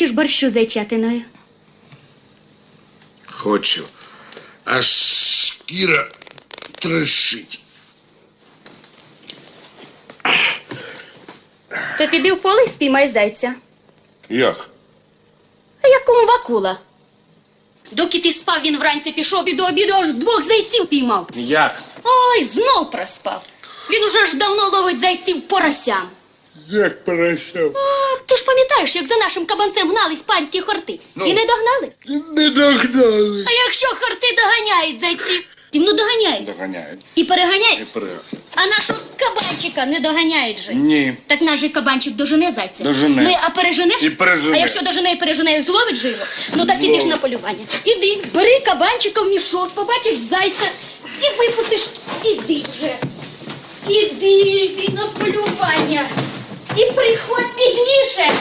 хочеш борщу з зайчатиною? Хочу. Аж шкіра трещить. То піди в поле і спіймай зайця. Як? А як кому вакула? Доки ти спав, він вранці пішов і до обіду аж двох зайців піймав. Як? Ой, знов проспав. Він уже ж давно ловить зайців поросям. Як поросяв? А, пам'ятаєш, як за нашим кабанцем гнались панські хорти? Ну. І не догнали? Не догнали. А якщо хорти доганяють зайців, ну доганяють. Доганяють. І переганяють. І пере... А нашого кабанчика не доганяють же. Ні. Так наш же кабанчик дожене зайця. Дожене. Ну, а переженеш? І пережене. А якщо дожене і пережене і зловить живо, ну так ідиш на полювання. Іди, бери кабанчика в мішок, побачиш зайця і випустиш. Іди вже. Іди, іди на полювання. І приходь пізніше.